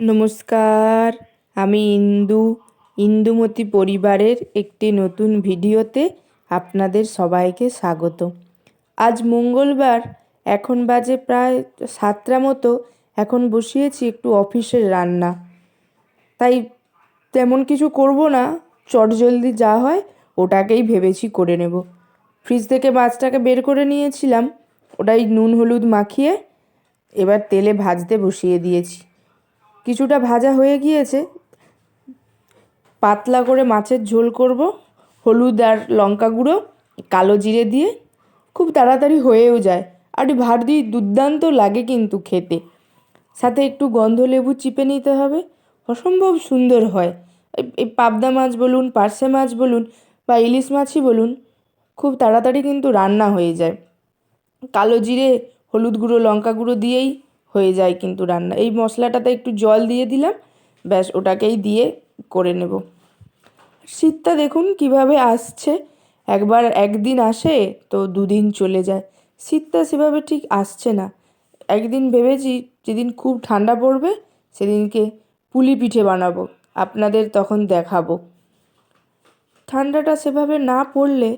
নমস্কার, আমি ইন্দু। ইন্দুমতি পরিবারের একটি নতুন ভিডিওতে আপনাদের সবাইকে স্বাগত। আজ মঙ্গলবার, এখন বাজে প্রায় সাতটা মতো, এখন বসিয়েছি একটু অফিসের রান্না। তাই তেমন কিছু করব না চটজলদি যা হয় ওটাকেই ভেবেছি করে নেব। ফ্রিজ থেকে মাছটাকে বের করে নিয়েছিলাম, ওটাই নুন হলুদ মাখিয়ে এবার তেলে ভাজতে বসিয়ে দিয়েছি। কিছুটা ভাজা হয়ে গিয়েছে। পাতলা করে মাছের ঝোল করব। হলুদ আর লঙ্কা গুঁড়ো, কালো জিরে দিয়ে। খুব তাড়াতাড়ি হয়েও যায়। আর ভারী দুর্দান্ত লাগে কিন্তু খেতে। সাথে একটু গন্ধ লেবু চিপে নিতে হবে। অসম্ভব সুন্দর হয়। এই পাবদা মাছ বলুন পার্সে মাছ বলুন বা ইলিশ মাছই বলুন, খুব তাড়াতাড়ি কিন্তু রান্না হয়ে যায়। কালো জিরে, হলুদ গুঁড়ো, লঙ্কা গুঁড়ো দিয়েই হয়ে যায় কিন্তু রান্না। এই মশলাটাতে একটু জল দিয়ে দিলাম, ব্যাস ওটাকেই দিয়ে করে নেব। শীতটা দেখুন কীভাবে আসছে, একবার একদিন আসে তো দুদিন চলে যায়। শীতটা সেভাবে ঠিক আসছে না। একদিন ভেবেছি যেদিন খুব ঠান্ডা পড়বে সেদিনকে পুলি পিঠে বানাবো, আপনাদের তখন দেখাবো। ঠান্ডাটা সেভাবে না পড়লে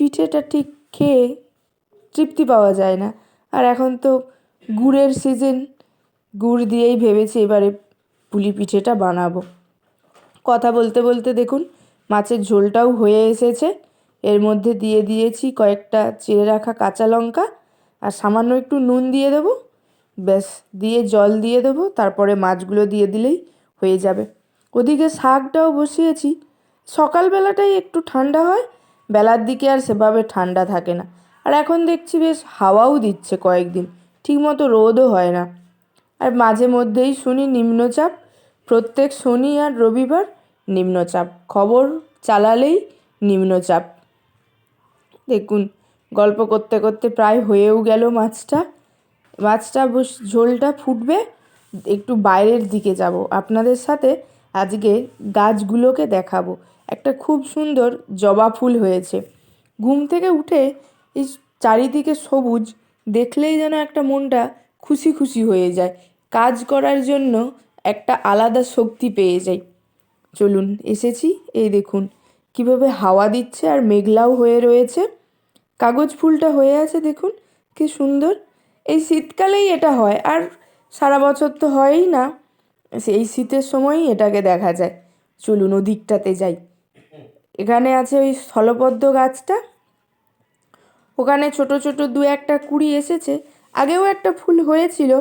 পিঠেটা ঠিক খেয়ে তৃপ্তি পাওয়া যায় না। আর এখন তো গুড়ের সিজন গুড় দিয়েই ভেবেছি এবারে পুলি পিঠেটা বানাবো। কথা বলতে বলতে দেখুন, মাছের ঝোলটাও হয়ে এসেছে। এর মধ্যে দিয়ে দিয়েছি কয়েকটা চেড়ে রাখা কাঁচা লঙ্কা আর সামান্য একটু নুন দিয়ে দেবো। ব্যাস, দিয়ে জল দিয়ে দেবো, তারপরে মাছগুলো দিয়ে দিলেই হয়ে যাবে। ওদিকে শাকটাও বসিয়েছি। সকালবেলাটাই একটু ঠান্ডা হয়, বেলার দিকে আর সেভাবে ঠান্ডা থাকে না। আর এখন দেখছি বেশ হাওয়াও দিচ্ছে কয়েকদিন। ঠিকমতো রোদও হয় না। আর মাঝে মধ্যেই শুনি নিম্নচাপ। প্রত্যেক শনি আর রবিবার নিম্নচাপ। খবর চালালেই নিম্নচাপ। দেখুন, গল্প করতে করতে প্রায় হয়েও গেল মাছটা। মাছটা ঝোলটা ফুটবে। একটু বাইরের দিকে যাব। আপনাদের সাথে আজকে গাছগুলোকে দেখাবো। একটা খুব সুন্দর জবা ফুল হয়েছে। ঘুম থেকে উঠে এই চারিদিকে সবুজ। দেখলেই যেন একটা মনটা খুশি খুশি হয়ে যায়। কাজ করার জন্য একটা আলাদা শক্তি পেয়ে যাই। চলুন, এসেছি। এই দেখুন, কীভাবে হাওয়া দিচ্ছে আর মেঘলাও হয়ে রয়েছে। কাগজ ফুলটা হয়ে আছে, দেখুন, কি সুন্দর। এই শীতকালেই এটা হয়, আর সারা বছর তো হয়ই না। সেই শীতের সময়ই এটাকে দেখা যায়। চলুন ওদিকটাতে যাই। এখানে আছে ওই স্থলপদ্ম গাছটা। ওখানে ছোট ছোট দু একটা কুড়ি এসেছে। আগেও একটা ফুল হয়েছিল,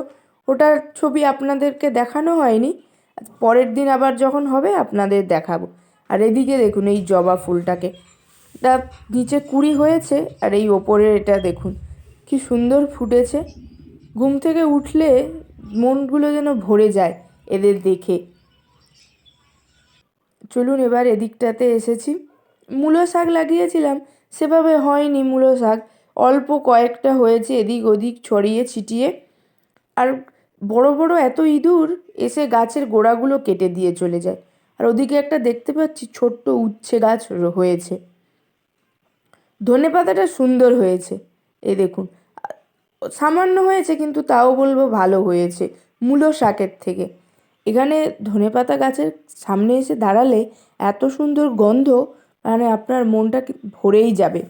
ওটার ছবি আপনাদেরকে দেখানো হয়নি। পরের দিন আবার যখন হবে আপনাদের দেখাবো। আর এদিকে দেখুন এই জবা ফুলটাকে। এটা নিচে কুড়ি হয়েছে আর এই ওপরে এটা দেখুন কি সুন্দর ফুটেছে। ঘুম থেকে উঠলে মনগুলো যেন ভরে যায় এদের দেখে। চলুন এবার এদিকটাতে এসেছি। মূলো শাক লাগিয়েছিলাম সেভাবে হয়নি মূলো শাক। অল্প কয়েকটা হয়েছে এদিক ওদিক, ছড়িয়ে ছিটিয়ে। আর বড় বড় এত ইঁদুর এসে গাছের গোড়াগুলো কেটে দিয়ে চলে যায়। আর ওদিকে একটা দেখতে পাচ্ছি ছোট্ট উচ্ছে গাছ হয়েছে। ধনে পাতাটা সুন্দর হয়েছে। এ দেখুন। সামান্য হয়েছে কিন্তু তাও বলব ভালো হয়েছে মূলো শাকের থেকে। এখানে ধনে পাতা গাছের সামনে এসে দাঁড়ালে এত সুন্দর গন্ধ মানে আপনার মনটা ভরেই যাবে।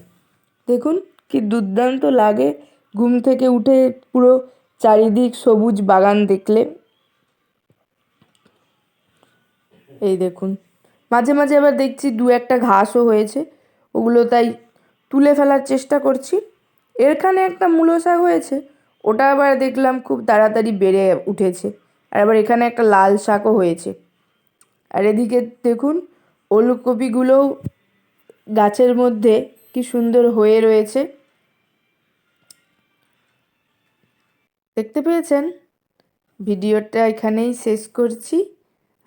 দেখুন কি দুর্দান্ত লাগে ঘুম থেকে উঠে পুরো চারিদিক সবুজ বাগান দেখলে। এই দেখুন, মাঝে মাঝে আবার দেখছি দু একটা ঘাসও হয়েছে, ওগুলো তাই তুলে ফেলার চেষ্টা করছি। এখানে একটা মূলো শাক হয়েছে, ওটা আবার দেখলাম খুব তাড়াতাড়ি বেড়ে উঠেছে, আর আবার এখানে একটা লাল শাকও হয়েছে। আর এদিকে দেখুন ওলকপিগুলোও গাছের মধ্যে কি সুন্দর হয়ে রয়েছে। দেখতে পেয়েছেন? ভিডিওটা এখানেই শেষ করছি।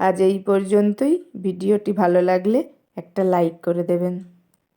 আজ এই পর্যন্তই। ভিডিওটি ভালো লাগলে একটা লাইক করে দেবেন।